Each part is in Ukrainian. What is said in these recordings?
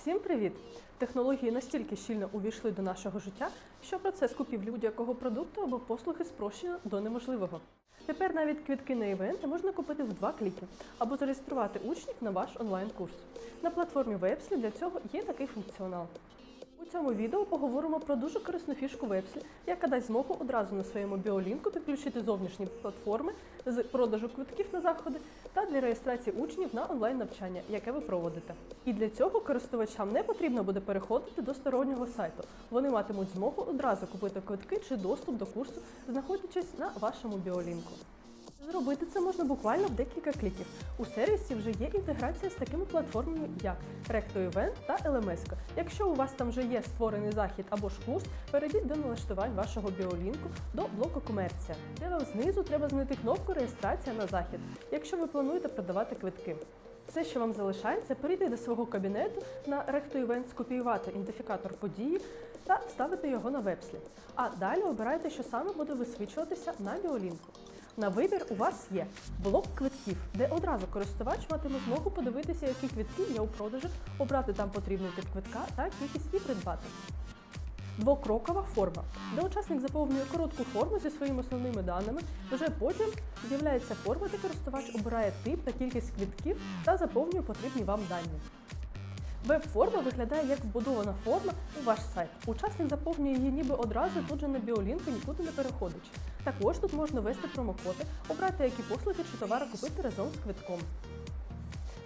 Всім привіт! Технології настільки щільно увійшли до нашого життя, що процес купівлі будь-якого продукту або послуги спрощено до неможливого. Тепер навіть квітки на івенти можна купити в два кліки або зареєструвати учнів на ваш онлайн-курс. На платформі Websly для цього є такий функціонал. Цьому відео поговоримо про дуже корисну фішку Websly, яка дасть змогу одразу на своєму біолінку підключити зовнішні платформи з продажу квитків на заходи та для реєстрації учнів на онлайн навчання, яке ви проводите. І для цього користувачам не потрібно буде переходити до стороннього сайту. Вони матимуть змогу одразу купити квитки чи доступ до курсу, знаходячись на вашому біолінку. Зробити це можна буквально в декілька кліків. У сервісі вже є інтеграція з такими платформами, як RectoEvent та LMS. Якщо у вас там вже є створений захід або ж курс, перейдіть до налаштувань вашого біолінку до блоку комерція, де вам знизу треба знайти кнопку Реєстрація на захід, якщо ви плануєте продавати квитки. Все, що вам залишається, перейти до свого кабінету на RectoEvent, скопіювати ідентифікатор події та вставити його на вебслі. А далі обирайте, що саме буде висвічуватися на біолінку. На вибір у вас є блок квитків, де одразу користувач матиме змогу подивитися, які квитки є у продажі, обрати там потрібний тип квитка та кількість і придбати. Двокрокова форма, де учасник заповнює коротку форму зі своїми основними даними. Вже потім з'являється форма, де користувач обирає тип та кількість квитків та заповнює потрібні вам дані. Веб-форма виглядає як вбудована форма у ваш сайт. Учасник заповнює її ніби одразу тут же на біолінку, нікуди не переходячи. Також тут можна ввести промокоди, обрати, які послуги чи товари купити разом з квитком.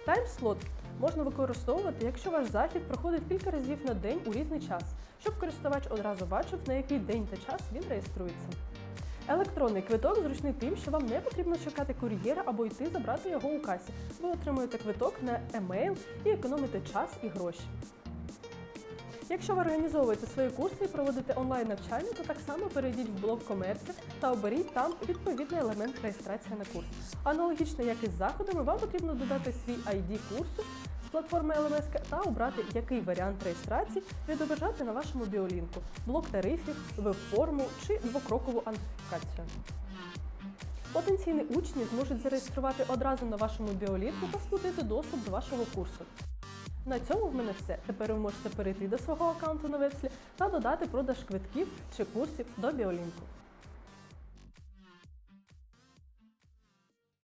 Таймслот можна використовувати, якщо ваш захід проходить кілька разів на день у різний час, щоб користувач одразу бачив, на який день та час він реєструється. Електронний квиток зручний тим, що вам не потрібно чекати кур'єра або йти забрати його у касі. Ви отримуєте квиток на емейл і економите час і гроші. Якщо ви організовуєте свої курси і проводите онлайн навчання, то так само перейдіть в блок комерція та оберіть там відповідний елемент реєстрації на курс. Аналогічно як і з заходами, вам потрібно додати свій ID курсу платформи LMS та обрати, який варіант реєстрації відображати на вашому біолінку, блок тарифів, веб-форму чи двокрокову ідентифікацію. Потенційні учні зможуть зареєструвати одразу на вашому біолінку та сплатити доступ до вашого курсу. На цьому в мене все. Тепер ви можете перейти до свого аккаунту на вебслі та додати продаж квитків чи курсів до біолінку.